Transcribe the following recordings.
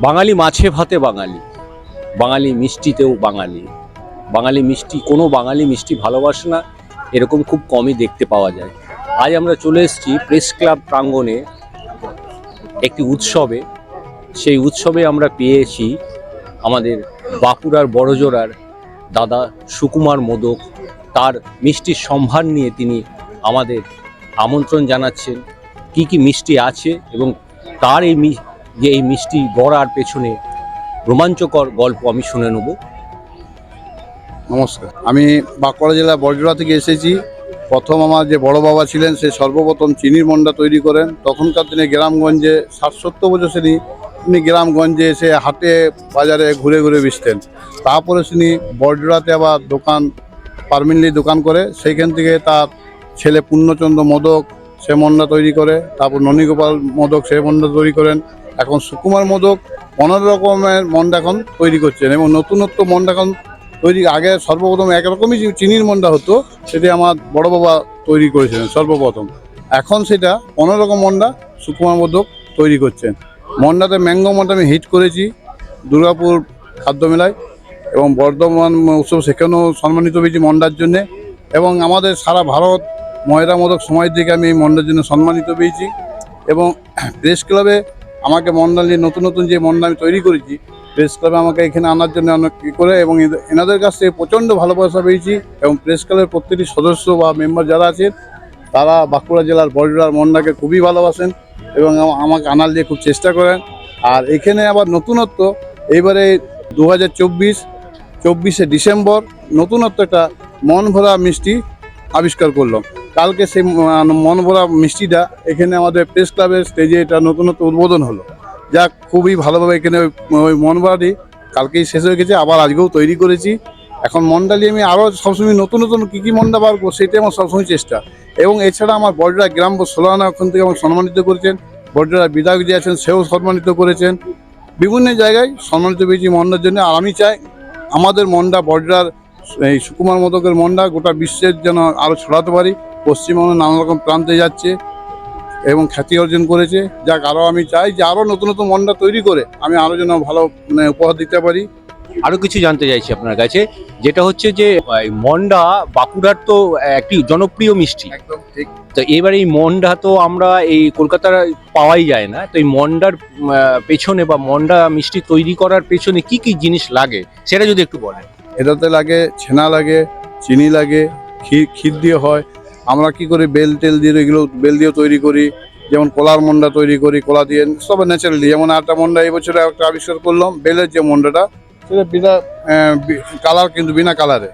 বাঙালি মাছে ভাতে বাঙালি। বাঙালি মিষ্টিতেও বাঙালি। বাঙালি মিষ্টি, কোনো বাঙালি মিষ্টি ভালোবাসে না, এরকম খুব কমই দেখতে পাওয়া যায়। আজ আমরা চলে এসেছি প্রেস ক্লাব প্রাঙ্গণে একটি উৎসবে। সেই উৎসবে আমরা পেয়েছি আমাদের বাঁকুড়ার বড়জোড়ার দাদা সুকুমার মোদক। তার মিষ্টির সম্ভার নিয়ে তিনি আমাদের আমন্ত্রণ জানাচ্ছেন। কি কি মিষ্টি আছে এবং তার এই যে এই মিষ্টি গড়ার পেছনে রোমাঞ্চকর গল্প আমি শুনে নেব। নমস্কার। আমি বাঁকুড়া জেলা বড়জোড়া থেকে এসেছি। প্রথম আমার যে বড় বাবা ছিলেন, সে সর্বপ্রথম চিনির মন্ডা তৈরি করেন। তখনকার দিনে গ্রামগঞ্জে ষাট সত্তর বছর শ্রেণি তিনি গ্রামগঞ্জে এসে হাটে, বাজারে ঘুরে ঘুরে বেচতেন। তারপরে তিনি বড়জোড়াতে আবার দোকান পারমিনলি দোকান করে, সেইখান থেকে তার ছেলে পূর্ণচন্দ্র মোদক সে মন্ডা তৈরি করে, তারপর ননীগোপাল মোদক সে মন্ডা তৈরি করেন। এখন সুকুমার মোদক পনেরো রকমের মন্ডা এখন তৈরি করছেন এবং নতুনত্ব মন্ডা এখন তৈরি আগে সর্বপ্রথম একরকমই চিনির মন্ডা হতো, সেটি আমার বড় বাবা তৈরি করেছিলেন সর্বপ্রথম। এখন সেটা পনেরো রকম মন্ডা সুকুমার মোদক তৈরি করছেন। মন্ডাতে ম্যাঙ্গো মন্ডা আমি হিট করেছি দুর্গাপুর খাদ্য মেলায় এবং বর্ধমান উৎসব সেখানেও সম্মানিত হয়েছি মন্ডার জন্যে এবং আমাদের সারা ভারত ময়রা মোদক সময় থেকে আমি এই মন্ডার জন্য সম্মানিত পেয়েছি এবং প্রেস ক্লাবে আমাকে মন্ডা নিয়ে নতুন নতুন যে মন্ডা আমি তৈরি করেছি প্রেস ক্লাবে আমাকে এখানে আনার জন্য অনেক করে এবং এনাদের কাছ থেকে প্রচণ্ড ভালোবাসা পেয়েছি এবং প্রেস ক্লাবের প্রত্যেকটি সদস্য বা মেম্বার যারা আছেন, তারা বাঁকুড়া জেলার বড়জোড়ার মন্ডাকে খুবই ভালোবাসেন এবং আমাকে আনার দিয়ে খুব চেষ্টা করেন। আর এখানে আবার নতুনত্ব এইবারে দু হাজার চব্বিশ, চব্বিশে ডিসেম্বর নতুনত্ব একটা মন ভরা মিষ্টি আবিষ্কার করলাম। কালকে সেই ম- মন ভরা মিষ্টিটা এখানে আমাদের প্রেস ক্লাবের স্টেজে এটা নতুনত্ব উদ্বোধন হলো। যা খুবই ভালোভাবে এখানে ওই- ওই মন ভরাটি কালকেই শেষ হয়ে গেছে, আবার আজকেও তৈরি করেছি। এখন মন্ডালি আমি আরও সবসময় নতুন নতুন কী কী বার করব সেটাই আমার সবসময় চেষ্টা। এবং এছাড়া আমার বড়রা গ্রাম ষোলানা ওখান থেকে আমাকে সম্মানিত করেছেন, বড়রা বিধায়ক যে আছেন সেও সম্মানিত করেছেন। বিভিন্ন জায়গায় সম্মানিত পেয়েছি মন্ডার জন্য, আর আমি চাই আমাদের মন্ডা বড়রার এই সুকুমার মোদকের মন্ডা গোটা বিশ্বের যেন আরও ছড়াতে পারি। পশ্চিমবঙ্গের নানা রকম প্রান্তে যাচ্ছে এবং খ্যাতি অর্জন করেছে। যাক আরও আমি চাই যে আরও নতুন নতুন মন্ডা তৈরি করে আমি আরও যেন ভালো মানে উপহার দিতে পারি। আরও কিছু জানতে চাইছি আপনার কাছে যেটা হচ্ছে যে মন্ডা বাঁকুড়ার তো একটি জনপ্রিয় মিষ্টি। একদম ঠিক। তো এবার এই মন্ডা তো আমরা এই কলকাতার পাওয়াই যায় না। তো এই মন্ডার পেছনে বা মন্ডা মিষ্টি তৈরি করার পেছনে কি কি জিনিস লাগে সেটা যদি একটু বলেন। এটাতে লাগে ছানা লাগে চিনি লাগে ক্ষীর ক্ষীর দিয়ে হয় আমরা কি করি? বেল টেল দিয়ে এগুলো, বেল দিয়ে তৈরি করি। যেমন কলার মন্ডা তৈরি করি, কলা দিয়ে, সব ন্যাচারালি যেমন একটা মন্ডা এই বছরে একটা আবিষ্কার করলাম, বেলের যে মন্ডাটা, সেটা বিনা কালার কিন্তু বিনা কালারে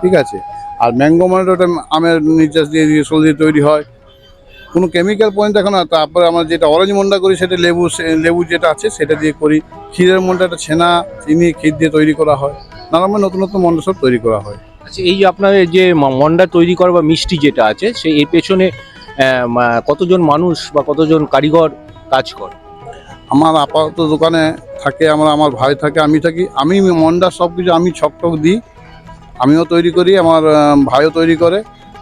ঠিক আছে? আর ম্যাঙ্গো মন্ডাটা ওটা আমের নির্যাস দিয়ে দিয়ে সোল দিয়ে তৈরি হয়। কোনো কেমিক্যাল পয়েন্ট দেখো না, তারপরে আমরা যেটা অরেঞ্জ মন্ডা করি, সেটা লেবু লেবু যেটা আছে, সেটা দিয়ে করি। ক্ষীরের মন্ডাটা ছানা, চিনি, ক্ষীর দিয়ে তৈরি করা হয়। নানান নতুন নতুন মন্ডা সব তৈরি করা হয়। আচ্ছা এই যে আপনার যে মন্ডা তৈরি করা বা মিষ্টি যেটা আছে সেই এর পেছনে কতজন মানুষ বা কতজন কারিগর কাজ করে? আমার আপাতত দোকানে থাকে আমার আমার ভাই থাকে আমি থাকি আমি মন্ডা সব কিছু আমি ছক টক দিই। আমিও তৈরি করি আমার ভাইও তৈরি করে।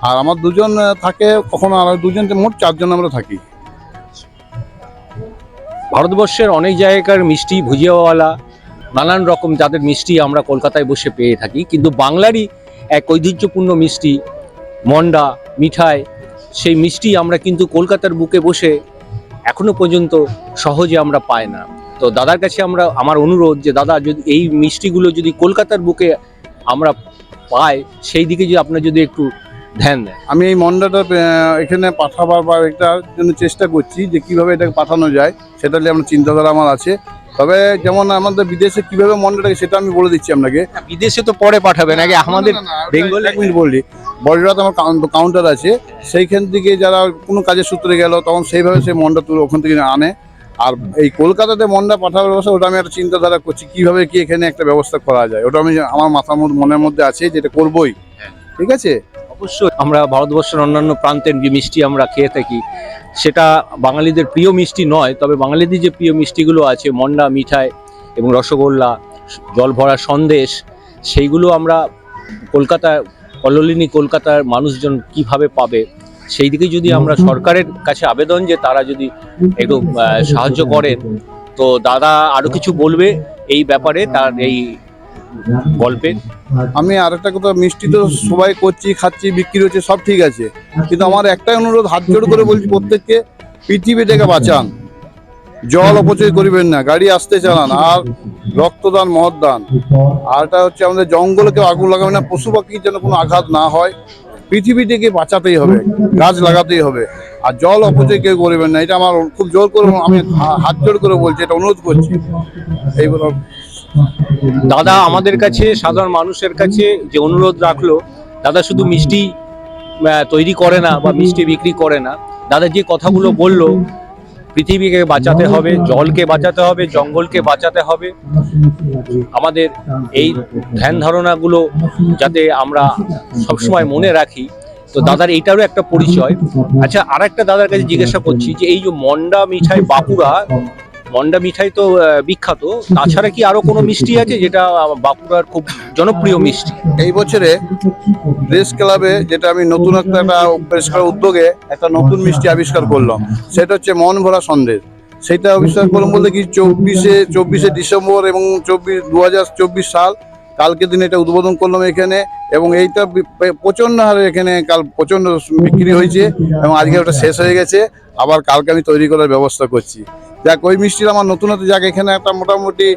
আর আমার দুজন থাকে কখনো আর দুজন মোট চারজন আমরা থাকি। ভারতবর্ষের অনেক জায়গার মিষ্টি ভুজিয়াওয়ালা নানান রকম যাদের মিষ্টি আমরা কলকাতায় বসে পেয়ে থাকি। কিন্তু বাংলারই এক ঐতিহ্যপূর্ণ মিষ্টি, মন্ডা, মিঠাই, সেই মিষ্টি আমরা কিন্তু কলকাতার বুকে বসে এখনও পর্যন্ত সহজে আমরা পাই না। তো দাদার কাছে আমরা, আমার অনুরোধ যে, দাদা যদি এই মিষ্টিগুলো যদি কলকাতার বুকে আমরা পাই, সেই দিকে যদি আপনার যদি একটু ধ্যান দেন। আমি এই মন্ডাটা এখানে পাঠাবার বা এটার জন্য চেষ্টা করছি যে কীভাবে এটাকে পাঠানো যায়, সেটা নিয়ে আমার চিন্তাধারা আমার আছে। তবে যেমন আমাদের বিদেশে কীভাবে মন্ডাটাকে সেটা আমি বলে দিচ্ছি আপনাকে। বিদেশে তো পরে পাঠাবেন আগে আমাদের বেঙ্গল এক মিনিট বললি বড়রাত আমার কাউন্টার আছে সেইখান থেকে যারা কোনো কাজের সূত্রে গেল তখন সেইভাবে সেই মন্ডা তুলে ওখান থেকে আনে। আর এই কলকাতাতে মন্ডা পাঠাবার ব্যবস্থা ওটা আমি একটা চিন্তাধারা করছি কীভাবে কি এখানে একটা ব্যবস্থা করা যায়? ওটা আমি আমার মাথার মধ্যে মনের মধ্যে আছে যেটা করবই। ঠিক আছে? অবশ্যই। আমরা ভারতবর্ষের অন্যান্য প্রান্তের যে মিষ্টি আমরা খেয়ে থাকি। সেটা বাঙালিদের প্রিয় মিষ্টি নয়, তবে বাঙালিদের যে প্রিয় মিষ্টিগুলো আছে, মন্ডা মিঠাই এবং রসগোল্লা জল ভরা সন্দেশ, সেইগুলো আমরা কলকাতায় কলোলিনী কলকাতার মানুষজন কীভাবে পাবে? সেই দিকে যদি আমরা সরকারের কাছে আবেদন যে তারা যদি একটু সাহায্য করেন, তো দাদা আরও কিছু বলবে এই ব্যাপারে, তার এই গল্পে। আমি আরেকটা কথা, মিষ্টি তো সবাই করছি, খাচ্ছি, বিক্রি হচ্ছে, সব ঠিক আছে। কিন্তু আমার একটাই অনুরোধ, হাত জোড় করে বলছি প্রত্যেককে, পৃথিবী থেকে বাঁচান। জল অপচয় করিবেন না, গাড়ি আসতে চালান, আর রক্তদান মহদান আর এটা হচ্ছে আমাদের জঙ্গলকে আগুন লাগাবে না, পশু পাখির যেন কোনো আঘাত না হয়। পৃথিবী থেকে বাঁচাতেই হবে, গাছ লাগাতেই হবে। আর জল অপচয় কেউ করবেন না, এটা আমার খুব জোর করে আমি হাত জোর করে বলছি, এটা অনুরোধ করছি। এই দাদা আমাদের কাছে, সাধারণ মানুষের কাছে যে অনুরোধ রাখল, দাদা শুধু মিষ্টি তৈরি করে না বা মিষ্টি বিক্রি করে না। দাদা যে কথাগুলো বলল, পৃথিবীকে বাঁচাতে হবে, জলকে বাঁচাতে হবে, জঙ্গলকে বাঁচাতে হবে, আমাদের এই ধ্যান ধারণাগুলো যাতে আমরা সবসময় মনে রাখি। তো দাদার এইটারও একটা পরিচয়। আচ্ছা আর একটা দাদার কাছে জিজ্ঞাসা করছি যে এই যে মন্ডা মিঠাই বাঁকুড়া মন্ডা মিঠাই তো বিখ্যাত। তাছাড়া কি আরও কোনো মিষ্টি আছে যেটা বাঁকুড়ার খুব জনপ্রিয় মিষ্টি? এই বছরে প্রেস ক্লাবে যেটা আমি নতুন একটা একটা উদ্যোগে একটা নতুন মিষ্টি আবিষ্কার করলাম, সেটা হচ্ছে মন ভরা সন্দেশ। সেটা আবিষ্কার করলাম বলতে কি, চব্বিশে চব্বিশে ডিসেম্বর এবং চব্বিশ দু সাল কালকে দিন এটা উদ্বোধন করলাম এখানে এবং এইটা প্রচণ্ড হারে এখানে কাল প্রচণ্ড বিক্রি হয়েছে এবং আজকে ওটা শেষ হয়ে গেছে। আবার কালকে আমি তৈরি করার ব্যবস্থা করছি। যাক, ওই মিষ্টির আমার নতুন নতুনত্ব যাক, এখানে একটা মোটামুটি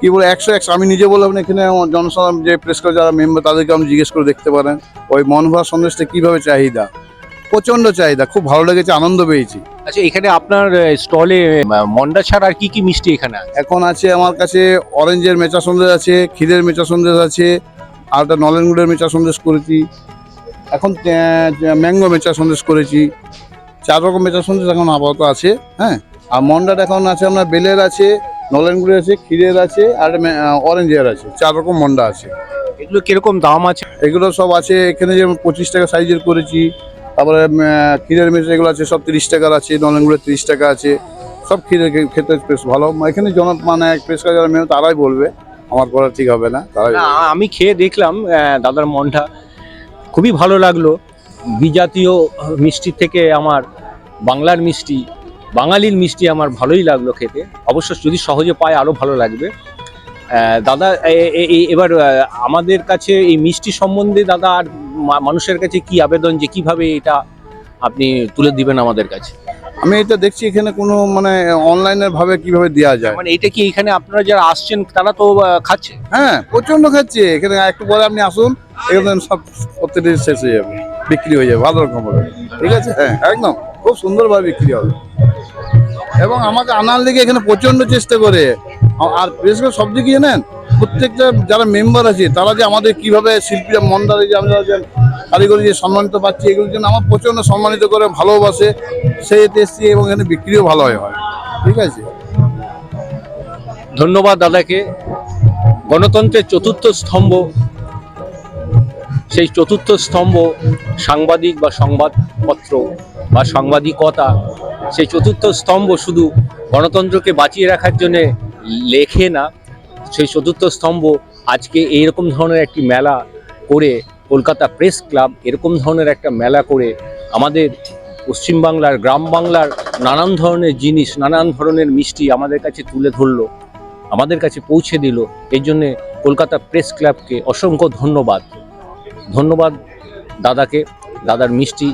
কি বলে, একশো একশো, আমি নিজে বললাম এখানে জনসাধারণ যে প্রেস করে যারা মেম্বার তাদেরকে আমি জিজ্ঞেস করে দেখতে পারেন। ওই মনভা সন্দেশটা কীভাবে চাহিদা? প্রচণ্ড চাহিদা খুব ভালো লেগেছে আনন্দ পেয়েছি। আচ্ছা এখানে আপনার স্টলে মন্ডা ছাড়া আর কি কি মিষ্টি এখানে এখন আছে আমার কাছে অরেঞ্জের মেচা সন্দেশ আছে ক্ষীরের মেচা সন্দেশ আছে আর একটা নলেন গুড়ের মেচা সন্দেশ করেছি। এখন ম্যাঙ্গো মেচা সন্দেশ করেছি। চার রকম মেচা সন্দেশ এখন আপাতত আছে হ্যাঁ? আর মন্ডার এখন আছে আপনার বেলের আছে নলেন গুড়ের আছে ক্ষীরের আছে আর অরেঞ্জের আছে চার রকম মন্ডা আছে। এগুলো কীরকম দাম আছে? এগুলো সব আছে এখানে যেমন পঁচিশ টাকা সাইজের করেছি তারপরে ক্ষীরের মেশ এগুলো আছে সব তিরিশ টাকার আছে নলেনগুলো তিরিশ টাকা আছে সব ক্ষীরের খেতে বেশ ভালো। এখানে জন মানে প্রেসকা যারা মেয়ে তারাই বলবে আমার করা ঠিক হবে না তারাই আমি খেয়ে দেখলাম দাদার মনটা খুবই ভালো লাগল। বিজাতীয় মিষ্টি থেকে আমার বাংলার মিষ্টি বাঙালির মিষ্টি আমার ভালোই লাগল খেতে। অবশ্য যদি সহজে পায় আরও ভালো লাগবে। দাদা এবার আমাদের কাছে এই মিষ্টি সম্বন্ধে দাদা আর মানুষের কাছে কি আবেদন যে কীভাবে এটা আপনি তুলে দিবেন আমাদের কাছে? আমি এটা দেখছি এখানে কোনো মানে অনলাইনের ভাবে কীভাবে দেওয়া যায়। মানে এটা কি এখানে আপনারা যারা আসছেন তারা তো খাচ্ছে? হ্যাঁ প্রচণ্ড খাচ্ছে। এখানে একটু পরে আপনি আসুন এখানে সব প্রত্যেকটি শেষ হয়ে যাবে বিক্রি হয়ে যাবে ভালো রকম হবে। ঠিক আছে? হ্যাঁ একদম। খুব সুন্দরভাবে বিক্রি হবে। এবং আমাকে আনার দিকে এখানে প্রচণ্ড চেষ্টা করে। আর বিশেষ করে সব দিকে জানেন? প্রত্যেকটা যারা মেম্বার আছে, তারা যে আমাদের কীভাবে শিল্পীরা মন্দারে যে আমরা যে কারিগরি যে সম্মানিত পাচ্ছি, এগুলোর জন্য আমার প্রচণ্ড সম্মানিত করে, ভালোবাসে। সেই এতে এবং এখানে বিক্রিও ভালো হয়। ঠিক আছে? ধন্যবাদ দাদাকে। গণতন্ত্রের চতুর্থ স্তম্ভ, সেই চতুর্থ স্তম্ভ সাংবাদিক বা সংবাদপত্র বা সাংবাদিকতা সেই চতুর্থ স্তম্ভ শুধু গণতন্ত্রকে বাঁচিয়ে রাখার জন্য লেখে না, সেই চতুর্থ স্তম্ভ আজকে এইরকম ধরনের একটি মেলা করে কলকাতা প্রেস ক্লাব এরকম ধরনের একটা মেলা করে আমাদের পশ্চিমবাংলার গ্রাম বাংলার নানান ধরনের জিনিস, নানান ধরনের মিষ্টি আমাদের কাছে তুলে ধরলো, আমাদের কাছে পৌঁছে দিল। এই জন্যে কলকাতা প্রেস ক্লাবকে অসংখ্য ধন্যবাদ। ধন্যবাদ দাদাকে, দাদার মিষ্টি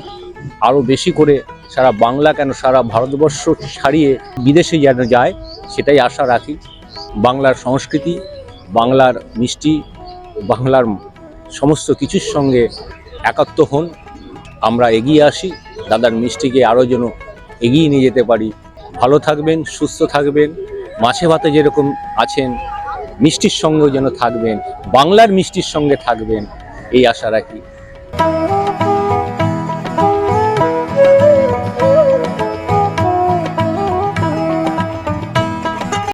আরও বেশি করে সারা বাংলা কেন সারা ভারতবর্ষ ছাড়িয়ে বিদেশে যেন যায়, সেটাই আশা রাখি। বাংলার সংস্কৃতি, বাংলার মিষ্টি, বাংলার সমস্ত কিছুর সঙ্গে একাত্ম হন। আমরা এগিয়ে আসি, দাদার মিষ্টিকে আরও যেন এগিয়ে নিয়ে যেতে পারি। ভালো থাকবেন, সুস্থ থাকবেন, মাছে ভাতে যেরকম আছেন, মিষ্টির সঙ্গেও যেন থাকবেন, বাংলার মিষ্টির সঙ্গে থাকবেন, এই আশা রাখি।